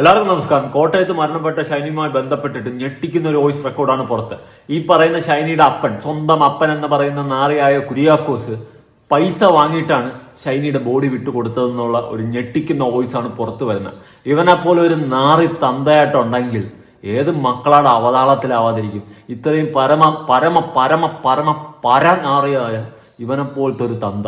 എല്ലാവർക്കും നമസ്കാരം. കോട്ടയത്ത് മരണപ്പെട്ട ഷൈനിയുമായി ബന്ധപ്പെട്ടിട്ട് ഞെട്ടിക്കുന്ന ഒരു വോയിസ് റെക്കോർഡാണ് പുറത്ത്. ഈ പറയുന്ന ഷൈനിയുടെ അപ്പൻ സ്വന്തം അപ്പൻ എന്ന് പറയുന്ന നാറിയായ കുര്യാക്കോസ് പൈസ വാങ്ങിയിട്ടാണ് ഷൈനിയുടെ ബോഡി വിട്ടുകൊടുത്തതെന്നുള്ള ഒരു ഞെട്ടിക്കുന്ന വോയിസ് ആണ് പുറത്തു വരുന്നത്. ഇവനെ പോലെ ഒരു നാറി തന്തയായിട്ടുണ്ടെങ്കിൽ ഏത് മക്കളുടെ അവതാളത്തിലാവാതിരിക്കും? ഇത്രയും പരമ പരമ പരമ പരമ പരനാറിയായ ഇവനെ പോലത്തെ ഒരു തന്ത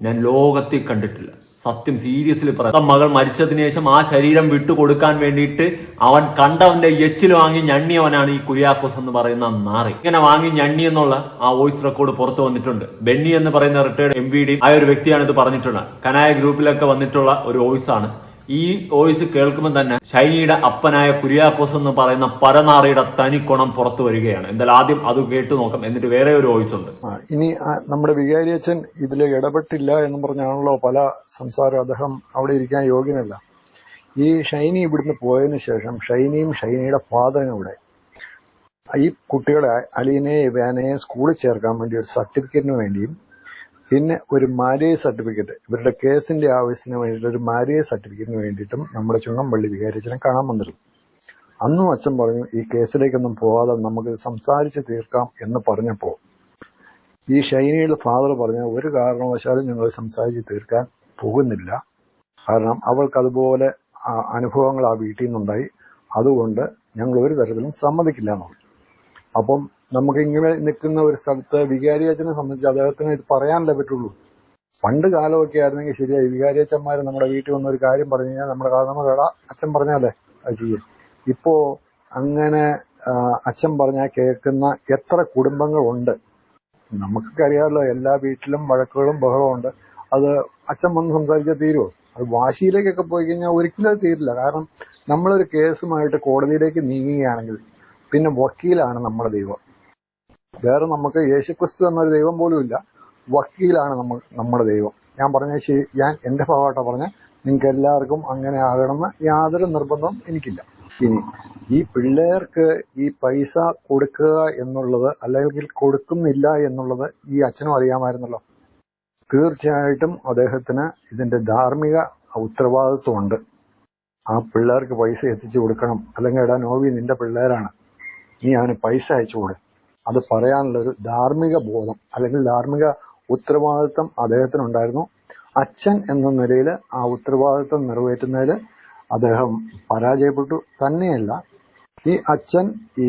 ഞാൻ ലോകത്തിൽ കണ്ടിട്ടില്ല. സത്യം സീരിയസ്ലി പറയാം മകൾ മരിച്ചതിന് ശേഷം ആ ശരീരം വിട്ടുകൊടുക്കാൻ വേണ്ടിയിട്ട് അവൻ കണ്ടവന്റെ എച്ചിൽ വാങ്ങി ഞണ്ണിയവനാണ് ഈ കുര്യാക്കോസ് എന്ന് പറയുന്ന നാറി. ഇങ്ങനെ വാങ്ങി ഞണ്ണി എന്നുള്ള ആ വോയിസ് റെക്കോർഡ് പുറത്തു വന്നിട്ടുണ്ട്. ബെന്നി എന്ന് പറയുന്ന റിട്ടയർഡ് എം വി ഡി ആയ ഒരു വ്യക്തിയാണ് ഇത് പറഞ്ഞിട്ടുള്ളത്. കനായ ഗ്രൂപ്പിലൊക്കെ വന്നിട്ടുള്ള ഒരു വോയിസ് ആണ് ഈ വോയിസ് കേൾക്കുമ്പോൾ തന്നെ ഷൈനിയുടെ അപ്പനായ കുര്യാക്കോസ് എന്ന് പറയുന്ന പരനാറിയുടെ തനിക്കുണം പുറത്തു വരികയാണ്. എന്തായാലും ആദ്യം അത് കേട്ടു നോക്കാം. എന്നിട്ട് വേറെ ഒരു വോയിസ് ഉണ്ട്. ഇനി നമ്മുടെ വികാരി അച്ഛൻ ഇതിൽ ഇടപെട്ടില്ല എന്ന് പറഞ്ഞാണല്ലോ പല സംസാരം അദ്ദേഹം അവിടെ ഇരിക്കാൻ യോഗ്യനല്ല. ഈ ഷൈനി ഇവിടുന്ന് പോയതിന് ശേഷം ഷൈനിയും ഷൈനിയുടെ ഫാദറും ഇവിടെ. ഈ കുട്ടികളെ അലീനെ വേനയെ സ്കൂളിൽ ചേർക്കാൻ വേണ്ടി ഒരു സർട്ടിഫിക്കറ്റിന് വേണ്ടിയും പിന്നെ ഒരു മാരേജ് സർട്ടിഫിക്കറ്റ് ഇവരുടെ കേസിന്റെ ആവശ്യത്തിന് വേണ്ടിയിട്ട് ഒരു മാരേജ് സർട്ടിഫിക്കറ്റിന് വേണ്ടിയിട്ടും നമ്മുടെ ചുങ്ങമ്പള്ളി വികാരിച്ചനെ കാണാൻ വന്നിരുന്നു. അന്നും അച്ഛൻ പറഞ്ഞു ഈ കേസിലേക്കൊന്നും പോവാതെ നമുക്ക് സംസാരിച്ച് തീർക്കാം എന്ന് പറഞ്ഞപ്പോൾ ഈ ഷൈനിയുടെ ഫാദർ പറഞ്ഞ ഒരു കാരണവശാലും ഞങ്ങൾ സംസാരിച്ച് തീർക്കാൻ പോകുന്നില്ല. കാരണം അവൾക്ക് അതുപോലെ അനുഭവങ്ങൾ ആ വീട്ടിൽ നിന്നുണ്ടായി. അതുകൊണ്ട് ഞങ്ങൾ ഒരു തരത്തിലും സമ്മതിക്കില്ല എന്നുള്ളത് അപ്പം നമുക്ക് ഇങ്ങനെ നിൽക്കുന്ന ഒരു സ്ഥലത്ത് വികാരിയച്ചനെ സംബന്ധിച്ച് അദ്ദേഹത്തിന് ഇത് പറയാനല്ലേ പറ്റുള്ളൂ. പണ്ട് കാലമൊക്കെ ആയിരുന്നെങ്കിൽ ശരിയായി വികാരിയച്ചന്മാർ നമ്മുടെ വീട്ടിൽ വന്ന ഒരു കാര്യം പറഞ്ഞു കഴിഞ്ഞാൽ നമ്മുടെ കാലം കേടാ അച്ഛൻ പറഞ്ഞാലേ അത് ചെയ്യും. ഇപ്പോ അങ്ങനെ അച്ഛൻ പറഞ്ഞാൽ കേൾക്കുന്ന എത്ര കുടുംബങ്ങളുണ്ട്. നമുക്കൊക്കെ അറിയാമല്ലോ എല്ലാ വീട്ടിലും വഴക്കുകളും ബഹളവും ഉണ്ട്. അത് അച്ഛൻ വന്ന് സംസാരിച്ചാൽ തീരുമോ അത് വാശിയിലേക്കൊക്കെ പോയി കഴിഞ്ഞാൽ ഒരിക്കലും അത് തീരില്ല. കാരണം നമ്മളൊരു കേസുമായിട്ട് കോടതിയിലേക്ക് നീങ്ങുകയാണെങ്കിൽ പിന്നെ വക്കീലാണ് നമ്മുടെ ദൈവം. വേറെ നമുക്ക് യേശുക്രിസ്തു എന്നൊരു ദൈവം പോലും ഇല്ല. വക്കീലാണ് നമ്മൾ നമ്മുടെ ദൈവം. ഞാൻ പറഞ്ഞ ഞാൻ എന്റെ ഭാഗമായിട്ടാ പറഞ്ഞ. നിങ്ങൾക്ക് എല്ലാവർക്കും അങ്ങനെ ആകണമെന്ന് യാതൊരു നിർബന്ധവും എനിക്കില്ല. ഇനി ഈ പിള്ളേർക്ക് ഈ പൈസ കൊടുക്കുക എന്നുള്ളത് അല്ലെങ്കിൽ കൊടുക്കുന്നില്ല എന്നുള്ളത് ഈ അച്ഛനും അറിയാമായിരുന്നല്ലോ. തീർച്ചയായിട്ടും അദ്ദേഹത്തിന് ഇതിന്റെ ധാർമ്മിക ഉത്തരവാദിത്വമുണ്ട്. ആ പിള്ളേർക്ക് പൈസ എത്തിച്ചു കൊടുക്കണം. അല്ലെങ്കിൽ എടാ നോവി നിന്റെ പിള്ളേരാണ്. നീ അവന് പൈസ അയച്ചു കൊടു അത് പറയാനുള്ള ഒരു ധാർമ്മിക ബോധം അല്ലെങ്കിൽ ധാർമ്മിക ഉത്തരവാദിത്വം അദ്ദേഹത്തിനുണ്ടായിരുന്നു. അച്ഛൻ എന്ന നിലയിൽ ആ ഉത്തരവാദിത്വം നിറവേറ്റുന്നതിൽ അദ്ദേഹം പരാജയപ്പെട്ടു. തന്നെയല്ല ഈ അച്ഛൻ ഈ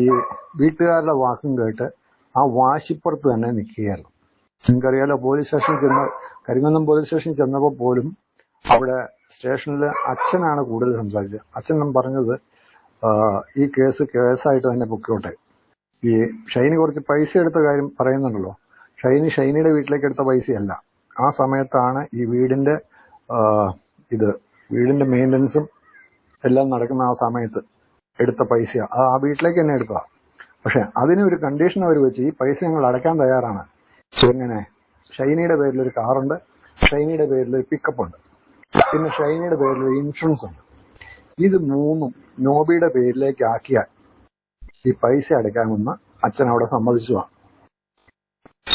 വീട്ടുകാരുടെ വാക്കും കേട്ട് ആ വാശിപ്പുറത്ത് തന്നെ നിൽക്കുകയായിരുന്നു. നിങ്ങൾക്കറിയാലോ പോലീസ് സ്റ്റേഷനിൽ ചെന്ന് കരിമന്നം പോലീസ് സ്റ്റേഷനിൽ ചെന്നപ്പോൾ പോലും അവിടെ സ്റ്റേഷനിൽ അച്ഛനാണ് കൂടുതൽ സംസാരിച്ചത്. അച്ഛൻ പറഞ്ഞത് ഈ കേസ് കേസായിട്ട് തന്നെ പൊക്കോട്ടെ. ഈ ഷൈനി കുറച്ച് പൈസ എടുത്ത കാര്യം പറയുന്നുണ്ടല്ലോ. ഷൈനി ഷൈനിയുടെ വീട്ടിലേക്ക് എടുത്ത പൈസയല്ല. ആ സമയത്താണ് ഈ വീടിന്റെ ഇത് വീടിന്റെ മെയിന്റനൻസും എല്ലാം നടക്കുന്ന ആ സമയത്ത് എടുത്ത പൈസ. ആ വീട്ടിലേക്ക് തന്നെ എടുത്തതാ. പക്ഷെ ഒരു കണ്ടീഷൻ അവർ വെച്ച് ഈ പൈസ ഞങ്ങൾ അടയ്ക്കാൻ തയ്യാറാണ്. എങ്ങനെ? ഷൈനിയുടെ പേരിൽ ഒരു കാറുണ്ട് ഷൈനിയുടെ പേരിൽ ഒരു പിക്കപ്പ് ഉണ്ട് പിന്നെ ഷൈനിയുടെ പേരിൽ ഒരു ഇൻഷുറൻസ് ഉണ്ട്. ഇത് മൂന്നും നോബിയുടെ പേരിലേക്ക് ആക്കിയാൽ ഈ പൈസ അടയ്ക്കാമെന്ന് അച്ഛൻ അവിടെ സമ്മതിച്ചതാണ്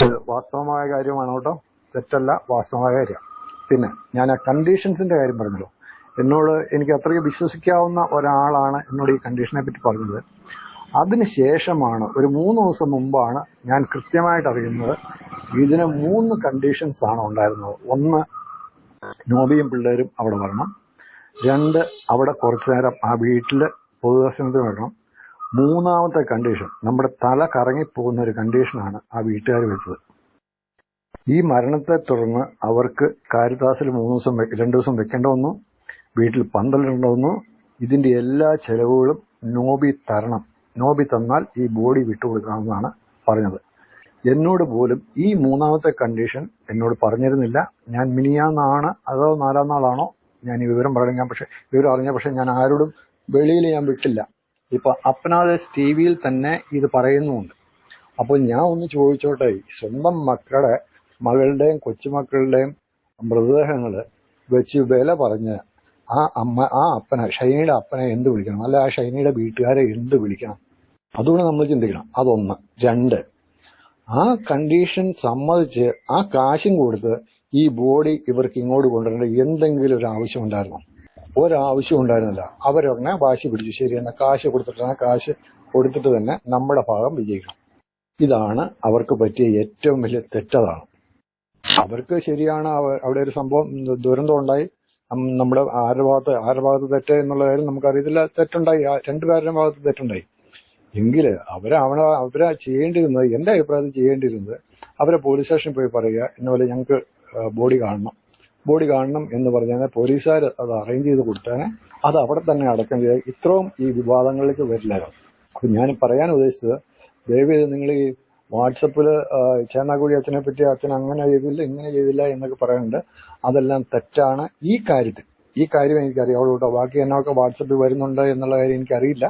ഇത് വാസ്തവമായ കാര്യമാണ് കേട്ടോ. തെറ്റല്ല വാസ്തവമായ കാര്യം. പിന്നെ ഞാൻ ആ കണ്ടീഷൻസിന്റെ കാര്യം പറഞ്ഞല്ലോ. എന്നോട് എനിക്ക് അത്രയും വിശ്വസിക്കാവുന്ന ഒരാളാണ് എന്നോട് ഈ കണ്ടീഷനെ പറ്റി പറഞ്ഞത്. അതിനുശേഷമാണ് ഒരു മൂന്ന് ദിവസം മുമ്പാണ് ഞാൻ കൃത്യമായിട്ട് അറിയുന്നത് ഇതിന് മൂന്ന് കണ്ടീഷൻസ് ആണ് ഉണ്ടായിരുന്നത്. ഒന്ന് നോബിയും പിള്ളേരും അവിടെ വരണം. രണ്ട് അവിടെ കുറച്ചു നേരം ആ വീട്ടിൽ പൊതുദർശനത്തിന് വരണം. മൂന്നാമത്തെ കണ്ടീഷൻ നമ്മുടെ തല കറങ്ങിപ്പോകുന്ന ഒരു കണ്ടീഷനാണ് ആ വീട്ടുകാർ വെച്ചത്. ഈ മരണത്തെ തുടർന്ന് അവർക്ക് കാരിത്താസിൽ മൂന്ന് ദിവസം രണ്ടു ദിവസം വെക്കേണ്ട വന്നു വീട്ടിൽ പന്തലിടേണ്ട വന്നു. ഇതിന്റെ എല്ലാ ചെലവുകളും നോബി തരണം നോബി തന്നാൽ ഈ ബോഡി വിട്ടുകൊടുക്കാമെന്നാണ് പറഞ്ഞത്. എന്നോട് പോലും ഈ മൂന്നാമത്തെ കണ്ടീഷൻ എന്നോട് പറഞ്ഞിരുന്നില്ല. ഞാൻ മിനിയാന്നാണ് അതോ നാലാം നാളാണോ? ഞാൻ ഈ വിവരം പറയണം ഞാൻ പക്ഷെ വിവരം അറിഞ്ഞ പക്ഷേ ഞാൻ ആരോടും വെളിയിൽ ഞാൻ വിട്ടില്ല. ഇപ്പൊ അപ്നാദേശ് ടി വിയിൽ തന്നെ ഇത് പറയുന്നുമുണ്ട്. അപ്പോൾ ഞാൻ ഒന്ന് ചോദിച്ചോട്ടെ സ്വന്തം മക്കളുടെ മകളുടെയും കൊച്ചുമക്കളുടെയും മൃതദേഹങ്ങൾ വെച്ച് വില പറഞ്ഞ് ആ അമ്മ ആ അപ്പനെ ഷൈനിയുടെ അപ്പനെ എന്ത് വിളിക്കണം? അല്ലെ ആ ഷൈനിയുടെ വീട്ടുകാരെ എന്ത് വിളിക്കണം? അതുകൊണ്ട് നമ്മൾ ചിന്തിക്കണം. അതൊന്ന്. രണ്ട്. ആ കണ്ടീഷൻ സമ്മതിച്ച് ആ കാശും കൊടുത്ത് ഈ ബോഡി ഇവർക്ക് ഇങ്ങോട്ട് കൊണ്ടുവരേണ്ട എന്തെങ്കിലും ഒരു ആവശ്യം ഉണ്ടായിരുന്നോ? ഒരാവശ്യവും ഉണ്ടായിരുന്നില്ല. അവരുടനെ വാശി പിടിച്ചു ശരി എന്നാൽ കാശ് കൊടുത്തിട്ടാണ് കാശ് കൊടുത്തിട്ട് തന്നെ നമ്മുടെ ഭാഗം വിജയിക്കണം. ഇതാണ് അവർക്ക് പറ്റിയ ഏറ്റവും വലിയ തെറ്റതാണ്. അവർക്ക് ശരിയാണ് അവ- അവിടെ ഒരു സംഭവം ദുരന്തം ഉണ്ടായി. നമ്മുടെ ആരുടെ ഭാഗത്ത് ആരുടെ ഭാഗത്ത് തെറ്റ് എന്നുള്ള കാര്യം നമുക്കറിയത്തില്ല. തെറ്റുണ്ടായി. രണ്ടുപേരുടെ ഭാഗത്ത് തെറ്റുണ്ടായി. എങ്കിൽ അവരെ അവന അവരെ ചെയ്യേണ്ടിയിരുന്നത് എന്റെ അഭിപ്രായത്തിൽ ചെയ്യേണ്ടിയിരുന്നത് അവരെ പോലീസ് സ്റ്റേഷനിൽ പോയി പറയുക എന്നപോലെ ഞങ്ങൾക്ക് ബോഡി കാണണം. ബോഡി കാണണം എന്ന് പറഞ്ഞാൽ പോലീസുകാർ അത് അറേഞ്ച് ചെയ്ത് കൊടുത്താൽ അത് അവിടെ തന്നെ അടക്കം ചെയ്ത് ഇത്രയും ഈ വിവാദങ്ങളിലേക്ക് വരില്ലായിരുന്നു അപ്പൊ ഞാൻ പറയാൻ ഉദ്ദേശിച്ചത് ദയവേത് നിങ്ങൾ ഈ വാട്സപ്പിൽ ചേന്നാക്കുടി അച്ഛനെ പറ്റി അച്ഛൻ അങ്ങനെ ചെയ്തില്ല ഇങ്ങനെ ചെയ്തില്ല എന്നൊക്കെ പറയുന്നുണ്ട്. അതെല്ലാം തെറ്റാണ്. ഈ കാര്യത്തിൽ ഈ കാര്യം എനിക്കറിയാവുള്ളൂ കേട്ടോ ബാക്കി എന്നൊക്കെ വാട്സപ്പിൽ വരുന്നുണ്ട് എന്നുള്ള കാര്യം എനിക്കറിയില്ല.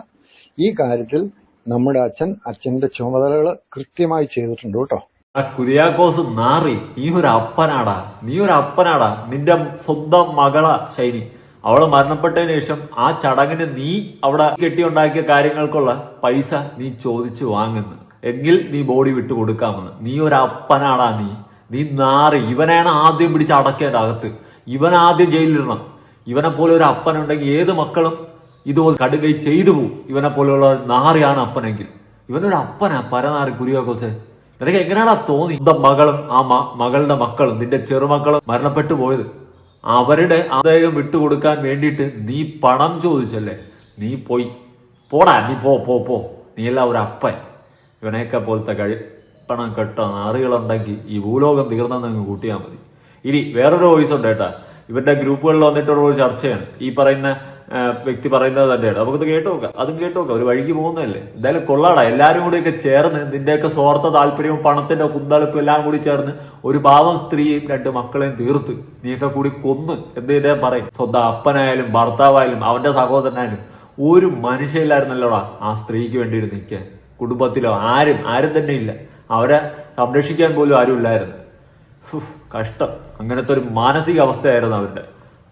ഈ കാര്യത്തിൽ നമ്മുടെ അച്ഛൻ അച്ഛന്റെ ചുമതലകൾ കൃത്യമായി ചെയ്തിട്ടുണ്ട് കേട്ടോ. ആ കുര്യാക്കോസ് നാറി നീ ഒരു അപ്പനാടാ നീ ഒരു അപ്പനാടാ നിന്റെ സ്വന്തം മകള ശൈനി അവൾ മരണപ്പെട്ടതിന് ശേഷം ആ ചടങ്ങിന് നീ അവിടെ കെട്ടിയുണ്ടാക്കിയ കാര്യങ്ങൾക്കുള്ള പൈസ നീ ചോദിച്ചു വാങ്ങുന്നു. എങ്കിൽ നീ ബോഡി വിട്ടു കൊടുക്കാമെന്ന്. നീ ഒരു അപ്പനാടാ നീ. നീ നാറി. ഇവനാണ് ആദ്യം പിടിച്ച് അടക്കേണ്ട അകത്ത്. ഇവൻ ആദ്യം ജയിലിലിടണം. ഇവനെ പോലെ ഒരു അപ്പനുണ്ടെങ്കിൽ ഏത് മക്കളും ഇതുപോലെ കടുകൈ ചെയ്തു പോവും. ഇവനെ പോലെയുള്ള നാറിയാണ് അപ്പനെങ്കിൽ. ഇവനൊരു അപ്പനാ പരനാറി കുര്യാക്കോച്ചെ നിനക്ക് എങ്ങനെയാണാ തോന്നി? സ്വന്തം മകളും ആ മകളുടെ മക്കളും നിന്റെ ചെറുമക്കളും മരണപ്പെട്ടു പോയത്? അവരുടെ ആദായം വിട്ടുകൊടുക്കാൻ വേണ്ടിയിട്ട് നീ പണം ചോദിച്ചല്ലേ? നീ പോയി. പോടാ നീ പോ പോ പോ. നീ എല്ലാം ഒരു അപ്പൻ. ഇവനെയൊക്കെ പോലത്തെ കഴി പണം കെട്ടോ നാറുകളുണ്ടെങ്കിൽ ഈ ഭൂലോകം തീർന്നെന്ന് കൂട്ടിയാൽ മതി. ഇനി വേറൊരു വോയിസ് ഉണ്ട് കേട്ടാ. ഇവരുടെ ഗ്രൂപ്പുകളിൽ വന്നിട്ടുള്ള ഒരു ചർച്ചയാണ്. ഈ പറയുന്ന വ്യക്തി പറയുന്നത് തന്നെയാണ്. നമുക്കത് കേട്ടു നോക്കാം. അതും കേട്ടു നോക്കാം. ഒരു വഴിക്ക് പോകുന്നതല്ലേ? എന്തായാലും കൊള്ളാടാ. എല്ലാരും കൂടിയൊക്കെ ചേർന്ന് നിന്റെയൊക്കെ സ്വാർത്ഥ താല്പര്യവും പണത്തിന്റെ കുന്തളിപ്പും എല്ലാം കൂടി ചേർന്ന് ഒരു പാവം സ്ത്രീയും രണ്ട് മക്കളെയും തീർത്ത് നീയൊക്കെ കൂടി കൊന്ന് എന്തിനാ പറയും? സ്വന്തം അപ്പനായാലും ഭർത്താവായാലും അവന്റെ സഹോദരനായാലും ഒരു മനുഷ്യയില്ലായിരുന്നല്ലോടാ ആ സ്ത്രീക്ക് വേണ്ടിയിട്ട് നിൽക്കാൻ. കുടുംബത്തിലോ ആരും ആരും തന്നെ ഇല്ല. അവരെ സംരക്ഷിക്കാൻ പോലും ആരും ഇല്ലായിരുന്നു. കഷ്ടം. അങ്ങനത്തെ ഒരു മാനസിക അവസ്ഥയായിരുന്നു അവരുടെ.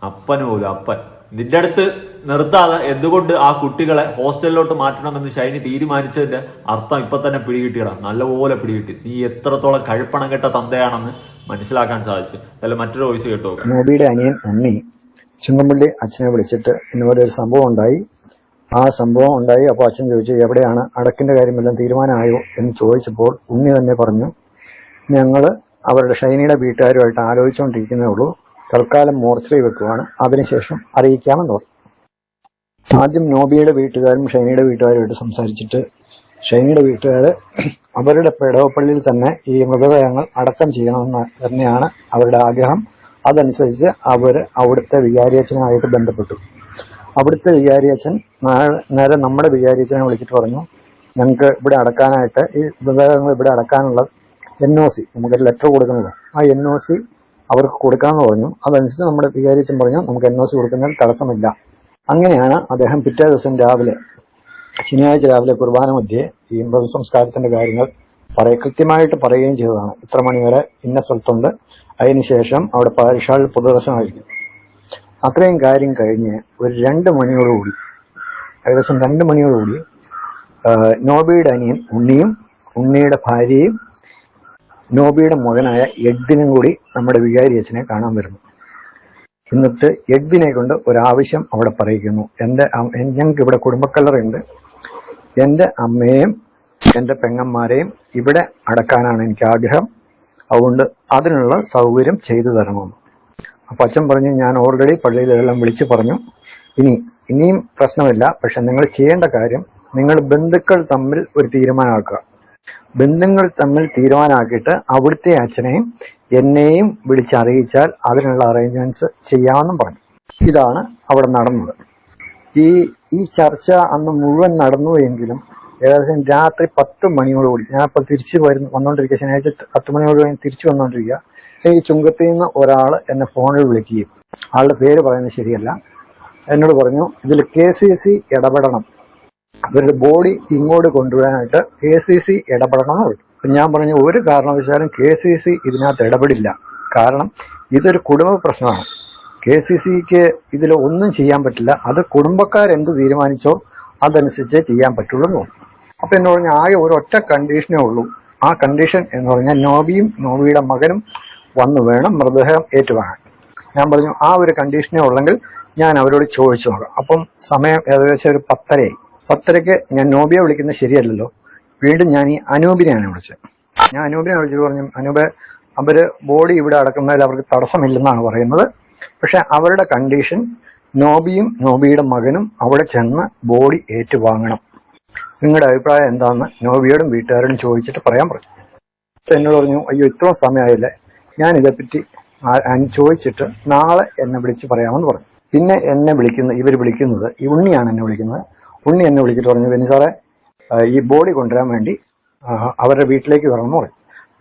അപ്പന് പോലും അപ്പൻ. നിന്റെ അടുത്ത് നിർത്താതെ എന്തുകൊണ്ട് ആ കുട്ടികളെ ഹോസ്റ്റലിലോട്ട് മാറ്റണമെന്ന് ഷൈനി തീരുമാനിച്ചതിന്റെ അർത്ഥം ഇപ്പൊ തന്നെ പിടികിട്ടിയടാ. നല്ലപോലെ പിടികിട്ടി. നീ എത്രത്തോളം കഴുപ്പണം കെട്ട തന്തയാണെന്ന് മനസ്സിലാക്കാൻ സാധിച്ചു. അല്ല മറ്റൊരു വോയിസ് കേട്ടോ. നോബിയുടെ അനിയൻ ഉണ്ണി ചുങ്കമ്പള്ളി അച്ഛനെ വിളിച്ചിട്ട് ഇന്നുപോലെ ഒരു സംഭവം ഉണ്ടായി. ആ സംഭവം ഉണ്ടായി. അപ്പോൾ അച്ഛൻ ചോദിച്ചു എവിടെയാണ് അടക്കിന്റെ കാര്യമെല്ലാം തീരുമാനമായോ? എന്ന് ചോദിച്ചപ്പോൾ ഉണ്ണി തന്നെ പറഞ്ഞു ഞങ്ങൾ അവരുടെ ഷൈനിയുടെ വീട്ടുകാരുമായിട്ട് ആലോചിച്ചുകൊണ്ടിരിക്കുന്നേ ഉള്ളൂ. തൽക്കാലം മോർച്ചറി വെക്കുവാണ്. അതിനുശേഷം അറിയിക്കാമെന്ന് പറഞ്ഞു. ആദ്യം നോബിയുടെ വീട്ടുകാരും ഷൈനിയുടെ വീട്ടുകാരുമായിട്ട് സംസാരിച്ചിട്ട് ഷൈനിയുടെ വീട്ടുകാർ അവരുടെ പെടവപ്പള്ളിയിൽ തന്നെ ഈ മൃതദേഹങ്ങൾ അടക്കം ചെയ്യണമെന്ന് തന്നെയാണ് അവരുടെ ആഗ്രഹം. അതനുസരിച്ച് അവർ അവിടുത്തെ വികാരിയച്ഛനുമായിട്ട് ബന്ധപ്പെട്ടു. അവിടുത്തെ വികാരിയച്ഛൻ നേരെ നമ്മുടെ വികാരിയച്ഛനെ വിളിച്ചിട്ട് പറഞ്ഞു ഞങ്ങൾക്ക് ഇവിടെ അടക്കാനായിട്ട് ഈ മൃതദേഹങ്ങൾ ഇവിടെ അടക്കാനുള്ള എൻ ഒ സി നമുക്കൊരു ലെറ്റർ കൊടുക്കുന്നത്. ആ എൻ ഒ സി അവർക്ക് കൊടുക്കാമെന്ന് പറഞ്ഞു. അതനുസരിച്ച് നമ്മുടെ വികാരിയച്ഛൻ പറഞ്ഞു നമുക്ക് എൻ ഒ സി കൊടുക്കുന്നതിൽ തടസ്സമില്ല. അങ്ങനെയാണ് അദ്ദേഹം പിറ്റേ ദിവസം രാവിലെ ശനിയാഴ്ച രാവിലെ കുർബാന മധ്യേ ഈ മൃതസംസ്കാരത്തിന്റെ കാര്യങ്ങൾ പറയ കൃത്യമായിട്ട് പറയുകയും ചെയ്തതാണ്. ഇത്ര മണിവരെ ഇന്ന സ്ഥലത്തുണ്ട്. അതിനുശേഷം അവിടെ പാരിഷാളിൽ പൊതുദർശനമായിരിക്കും. അത്രയും കാര്യം കഴിഞ്ഞ് ഒരു രണ്ട് മണിയോടുകൂടി ഏകദേശം രണ്ട് മണിയോടുകൂടി നോബിയുടെ അനിയൻ ഉണ്ണിയും ഉണ്ണിയുടെ ഭാര്യയും നോബിയുടെ മകനായ എഡ്വിനും കൂടി നമ്മുടെ വികാരി അച്ഛനെ കാണാൻ വരുന്നു. എന്നിട്ട് എഡ്വിനെ കൊണ്ട് ഒരാവശ്യം അവിടെ പറയിക്കുന്നു എന്റെ ഞങ്ങൾക്ക് ഇവിടെ കുടുംബക്കല്ലറുണ്ട് എന്റെ അമ്മയെയും എന്റെ പെങ്ങന്മാരെയും ഇവിടെ അടക്കാനാണ് എനിക്ക് ആഗ്രഹം. അതുകൊണ്ട് അതിനുള്ള സൗകര്യം ചെയ്തു തരണമെന്ന് അപ്പം അച്ഛൻ പറഞ്ഞു ഞാൻ ഓൾറെഡി പള്ളിയിൽ ഇതെല്ലാം വിളിച്ചു പറഞ്ഞു. ഇനി ഇനിയും പ്രശ്നമില്ല. പക്ഷെ നിങ്ങൾ ചെയ്യേണ്ട കാര്യം നിങ്ങൾ ബന്ധുക്കൾ തമ്മിൽ ഒരു തീരുമാനമാക്കുക. ബന്ധുക്കൾ തമ്മിൽ തീരുമാനമാക്കിയിട്ട് അവിടുത്തെ അച്ഛനെയും എന്നെയും വിളിച്ചറിയിച്ചാൽ അതിനുള്ള അറേഞ്ച്മെന്റ്സ് ചെയ്യാമെന്നും പറഞ്ഞു. ഇതാണ് അവിടെ നടന്നത്. ഈ ഈ ചർച്ച അന്ന് മുഴുവൻ നടന്നു എങ്കിലും ഏകദേശം രാത്രി പത്ത് മണിയോടുകൂടി ഞാനിപ്പോൾ തിരിച്ചു വരുന്നു വന്നുകൊണ്ടിരിക്കുക ശനിയാഴ്ച പത്ത് മണിയോട് ഞാൻ തിരിച്ചു വന്നുകൊണ്ടിരിക്കുക ഈ ചുങ്കത്തിൽ നിന്ന് ഒരാൾ എന്നെ ഫോണിൽ വിളിക്കുകയും ആളുടെ പേര് പറയുന്നത് ശരിയല്ല. എന്നോട് പറഞ്ഞു ഇതിൽ കെ സി സി ഇടപെടണം. അവരുടെ ബോഡി ഇങ്ങോട്ട് കൊണ്ടുവരാനായിട്ട് കെ സി സി ഇടപെടണം എന്ന് പറഞ്ഞു. അപ്പൊ ഞാൻ പറഞ്ഞു ഒരു കാരണവശാലും കെ സി സി ഇതിനകത്ത് ഇടപെടില്ല. കാരണം ഇതൊരു കുടുംബ പ്രശ്നമാണ്. കെ സി സിക്ക് ഇതിൽ ഒന്നും ചെയ്യാൻ പറ്റില്ല. അത് കുടുംബക്കാരെന്ത് തീരുമാനിച്ചോ അതനുസരിച്ച് ചെയ്യാൻ പറ്റുള്ളൂ എന്ന് തോന്നുന്നു അപ്പൊ എന്ന് പറഞ്ഞാൽ ആകെ ഒരൊറ്റ കണ്ടീഷനേ ഉള്ളൂ. ആ കണ്ടീഷൻ എന്ന് പറഞ്ഞാൽ നോബിയും നോബിയുടെ മകനും വന്നു വേണം മൃതദേഹം ഏറ്റുവാങ്ങാൻ. ഞാൻ പറഞ്ഞു ആ ഒരു കണ്ടീഷനേ ഉള്ളെങ്കിൽ ഞാൻ അവരോട് ചോദിച്ചു നോക്കാം. അപ്പം സമയം ഏകദേശം ഒരു പത്തരയായി. പത്തരയ്ക്ക് ഞാൻ നോബിയെ വിളിക്കുന്നത് ശരിയല്ലല്ലോ. വീണ്ടും ഞാൻ ഈ അനൂപിനെയാണ് വിളിച്ചത്. ഞാൻ അനൂപിനെ വിളിച്ചിട്ട് പറഞ്ഞു അനൂപ് അവർ ബോഡി ഇവിടെ അടക്കുന്നതിൽ അവർക്ക് തടസ്സമില്ലെന്നാണ് പറയുന്നത്. പക്ഷെ അവരുടെ കണ്ടീഷൻ നോബിയും നോബിയുടെ മകനും അവിടെ ചെന്ന് ബോഡി ഏറ്റുവാങ്ങണം. നിങ്ങളുടെ അഭിപ്രായം എന്താണെന്ന് നോബിയോടും വീട്ടുകാരോടും ചോദിച്ചിട്ട് പറയാൻ പറഞ്ഞു. എന്നോട് പറഞ്ഞു അയ്യോ ഇത്രയും സമയമായില്ലേ? ഞാൻ ഇതേപ്പറ്റി ചോദിച്ചിട്ട് നാളെ എന്നെ വിളിച്ച് പറയാമെന്ന് പറഞ്ഞു. പിന്നെ എന്നെ വിളിക്കുന്ന ഇവർ വിളിക്കുന്നത് ഉണ്ണിയാണ് എന്നെ വിളിക്കുന്നത്. ഉണ്ണി എന്നെ വിളിച്ചിട്ട് പറഞ്ഞു ബെന്നി സാറേ ഈ ബോഡി കൊണ്ടുവരാൻ വേണ്ടി അവരുടെ വീട്ടിലേക്ക് വരണമെന്ന് പറഞ്ഞു.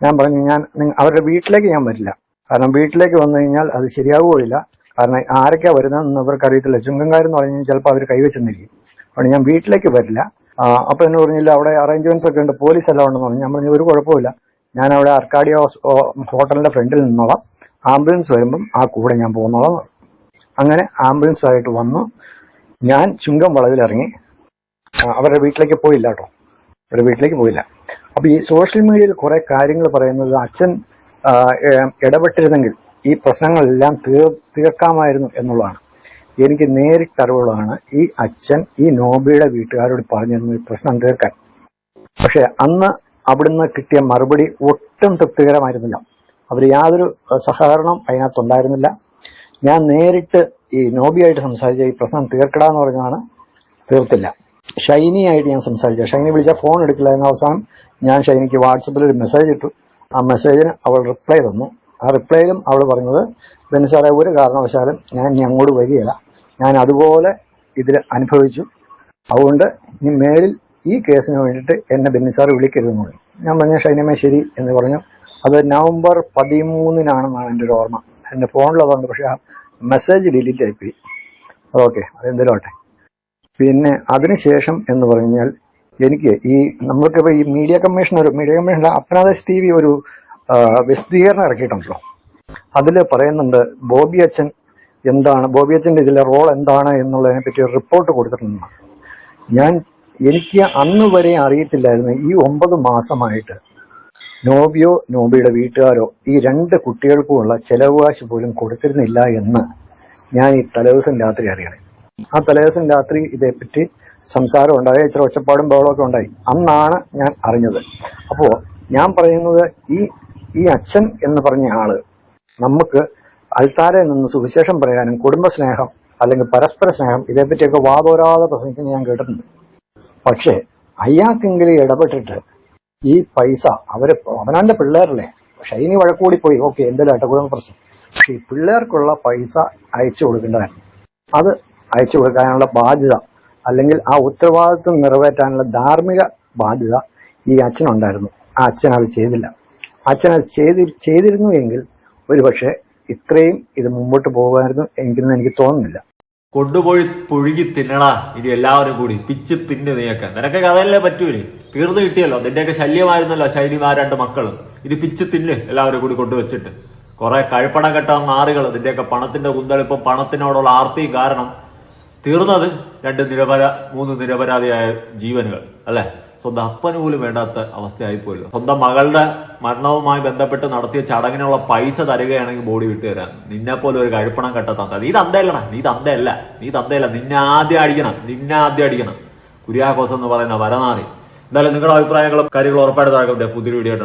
ഞാൻ പറഞ്ഞു ഞാൻ അവരുടെ വീട്ടിലേക്ക് ഞാൻ വരില്ല. കാരണം വീട്ടിലേക്ക് വന്നു കഴിഞ്ഞാൽ അത് ശരിയാവുകയില്ല. കാരണം ആരൊക്കെയാ വരുന്നതെന്ന് അവർക്ക് അറിയത്തില്ല. ചുങ്കങ്കാരെന്ന് പറഞ്ഞു കഴിഞ്ഞാൽ ചിലപ്പോൾ അവർ കൈവച്ചെന്നിരിക്കും അതുകൊണ്ട് ഞാൻ വീട്ടിലേക്ക് വരില്ല. അപ്പോൾ അപ്പൊ എന്ന് പറഞ്ഞില്ല അവിടെ അറേഞ്ച്മെന്റ്സ് ഒക്കെ ഉണ്ട്. പോലീസ് എല്ലാം ഉണ്ടെന്ന് പറഞ്ഞു. ഞാൻ പറഞ്ഞു ഒരു കുഴപ്പമില്ല ഞാൻ അവിടെ അർക്കാഡിയ ഹോട്ടലിന്റെ ഫ്രണ്ടിൽ നിന്നോളാം. ആംബുലൻസ് വരുമ്പം ആ കൂടെ ഞാൻ പോകുന്നോളാം അങ്ങനെ ആംബുലൻസുമായിട്ട് വന്നു. ഞാൻ ചുങ്കം ആ, അവരുടെ വീട്ടിലേക്ക് പോയില്ല കേട്ടോ. അവരുടെ വീട്ടിലേക്ക് പോയില്ല. അപ്പൊ ഈ സോഷ്യൽ മീഡിയയിൽ കുറെ കാര്യങ്ങൾ പറയുന്നത് അച്ഛൻ ഇടപെട്ടിരുന്നെങ്കിൽ ഈ പ്രശ്നങ്ങളെല്ലാം തീർ തീർക്കാമായിരുന്നു എന്നുള്ളതാണ്. എനിക്ക് നേരിട്ട് അറിവുള്ളതാണ് ഈ അച്ഛൻ ഈ നോബിയുടെ വീട്ടുകാരോട് പറഞ്ഞിരുന്നു ഈ പ്രശ്നം തീർക്കാൻ. പക്ഷെ അന്ന് അവിടുന്ന് കിട്ടിയ മറുപടി ഒട്ടും തൃപ്തികരമായിരുന്നില്ല. അവർ യാതൊരു സഹകരണം അതിനകത്തുണ്ടായിരുന്നില്ല. ഞാൻ നേരിട്ട് ഈ നോബിയായിട്ട് സംസാരിച്ച ഈ പ്രശ്നം തീർക്കടാന്ന് പറഞ്ഞാണ് തീർത്തില്ല. ഷൈനിയായിട്ട് ഞാൻ സംസാരിച്ചു. ഷൈനി വിളിച്ച ഫോൺ എടുക്കില്ല എന്ന അവസാനം ഞാൻ ഷൈനിക്ക് വാട്സപ്പിൽ ഒരു മെസ്സേജ് ഇട്ടു. ആ മെസ്സേജിന് അവൾ റിപ്ലൈ തന്നു. ആ റിപ്ലൈയിലും അവൾ പറഞ്ഞത് ബെൻസാറെ ഒരു കാരണവശാലും ഞാൻ ഇനി അങ്ങോട്ട് വരികയില്ല. ഞാൻ അതുപോലെ ഇതിൽ അനുഭവിച്ചു. അതുകൊണ്ട് ഇനി മേലിൽ ഈ കേസിന് വേണ്ടിയിട്ട് എന്നെ ബെന്നിസാർ വിളിക്കരുതെന്ന് പറഞ്ഞു. ഞാൻ പറഞ്ഞു ഷൈനമ്മ ശരി എന്ന് പറഞ്ഞു. അത് നവംബർ പതിമൂന്നിനാണെന്നാണ് എന്റെ ഒരു ഓർമ്മ. എന്റെ ഫോണിലതുകൊണ്ട് പക്ഷേ ആ മെസ്സേജ് ഡിലീറ്റ് ആയിപ്പോയി. ഓക്കെ അതെന്തെങ്കിലും ആട്ടെ പിന്നെ അതിനുശേഷം എന്ന് പറഞ്ഞാൽ എനിക്ക് ഈ നമ്മൾക്കിപ്പോൾ ഈ മീഡിയ കമ്മീഷൻ ഒരു media commission Apnadesh T V ഒരു വിശദീകരണം ഇറക്കിയിട്ടുണ്ടല്ലോ. അതിൽ പറയുന്നുണ്ട് ബോബി അച്ഛൻ എന്താണ് ബോബി അച്ഛന്റെ ഇതിലെ റോൾ എന്താണ് എന്നുള്ളതിനെ പറ്റി ഒരു റിപ്പോർട്ട് കൊടുത്തിട്ടുണ്ട്. ഞാൻ എനിക്ക് അന്ന് വരെ അറിയത്തില്ലായിരുന്നു ഈ ഒമ്പത് മാസമായിട്ട് നോബിയോ നോബിയുടെ വീട്ടുകാരോ ഈ രണ്ട് കുട്ടികൾക്കുമുള്ള ചെലവ് കാശ് പോലും കൊടുത്തിരുന്നില്ല എന്ന് ഞാൻ ഈ തലേദിവസം രാത്രി അറിയണേ. ആ തലേദിവസം രാത്രി ഇതേപ്പറ്റി സംസാരം ഉണ്ടായി. ഇച്ചിരി ഒച്ചപ്പാടും ബഹളമൊക്കെ ഉണ്ടായി. അന്നാണ് ഞാൻ അറിഞ്ഞത്. അപ്പോ ഞാൻ പറയുന്നത് ഈ ഈ അച്ഛൻ എന്ന് പറഞ്ഞ ആൾ നമുക്ക് അൽത്താരയിൽ നിന്ന് സുവിശേഷം പറയാനും കുടുംബസ്നേഹം അല്ലെങ്കിൽ പരസ്പര സ്നേഹം ഇതേപ്പറ്റിയൊക്കെ വാതോരാതെ പ്രസംഗിക്കുന്ന ഞാൻ കേട്ടിട്ടുണ്ട്. പക്ഷേ അയാൾക്കെങ്കിലും ഇടപെട്ടിട്ട് ഈ പൈസ അവർ അവനാന്റെ പിള്ളേരല്ലേ? പക്ഷെ ഇനി വഴക്കൂടി പോയി ഓക്കെ എന്തെങ്കിലും കുടുംബ പ്രശ്നം. പക്ഷെ ഈ പിള്ളേർക്കുള്ള പൈസ അയച്ചു കൊടുക്കേണ്ടതായിരുന്നു. അത് അയച്ചു കൊടുക്കാനുള്ള ബാധ്യത അല്ലെങ്കിൽ ആ ഉത്തരവാദിത്വം നിറവേറ്റാനുള്ള ധാർമ്മിക ബാധ്യത ഈ അച്ഛനുണ്ടായിരുന്നു. ആ അച്ഛൻ അത് ചെയ്തില്ല. അച്ഛൻ അത് ചെയ്തി ചെയ്തിരുന്നു എങ്കിൽ ഒരുപക്ഷെ ഇത്രയും ഇത് മുമ്പോട്ട് പോകുമായിരുന്നു എങ്കിലും എനിക്ക് തോന്നുന്നില്ല. കൊണ്ടുപോയി പുഴുകി തിന്നടാ ഇനി എല്ലാവരും കൂടി. പിച്ച് തിന്ന് നീയൊക്കെ. നിനക്ക് കഥയല്ലേ പറ്റൂലേ? തീർന്നു കിട്ടിയല്ലോ. നിന്റെയൊക്കെ ശല്യമായിരുന്നല്ലോ ശൈലിമാർ രണ്ട് മക്കളും. ഇനി പിച്ച് തിന്ന് എല്ലാവരും കൂടി കൊണ്ടുവച്ചിട്ട്. കുറെ കഴിപ്പണം കെട്ട നാറുകൾ നിന്റെയൊക്കെ പണത്തിന്റെ കുന്തളിപ്പം പണത്തിനോടുള്ള ആർത്തി കാരണം തീർന്നത് രണ്ട് നിരപരാ മൂന്ന് നിരപരാധിയായ ജീവനുകൾ അല്ലെ? സ്വന്തം അപ്പന് പോലും വേണ്ടാത്ത അവസ്ഥയായിപ്പോയല്ലോ. സ്വന്തം മകളുടെ മരണവുമായി ബന്ധപ്പെട്ട് നടത്തിയ ചടങ്ങിനുള്ള പൈസ തരികയാണെങ്കിൽ ബോഡി വിട്ടു തരാൻ. നിന്നെ പോലെ ഒരു കഴുപ്പണം കെട്ട തന്ത. നീ തന്തയല്ലണ നീ തന്തയല്ല. നീ തന്തയല്ല നിന്നെ ആദ്യം അടിക്കണം നിന്നെ ആദ്യം അടിക്കണം. കുര്യാക്കോസ് എന്ന് പറയുന്ന വരനാറി എന്തായാലും നിങ്ങളുടെ അഭിപ്രായങ്ങളും കാര്യങ്ങളും ഉറപ്പായിട്ട് താഴെ പുതിയ വീഡിയോ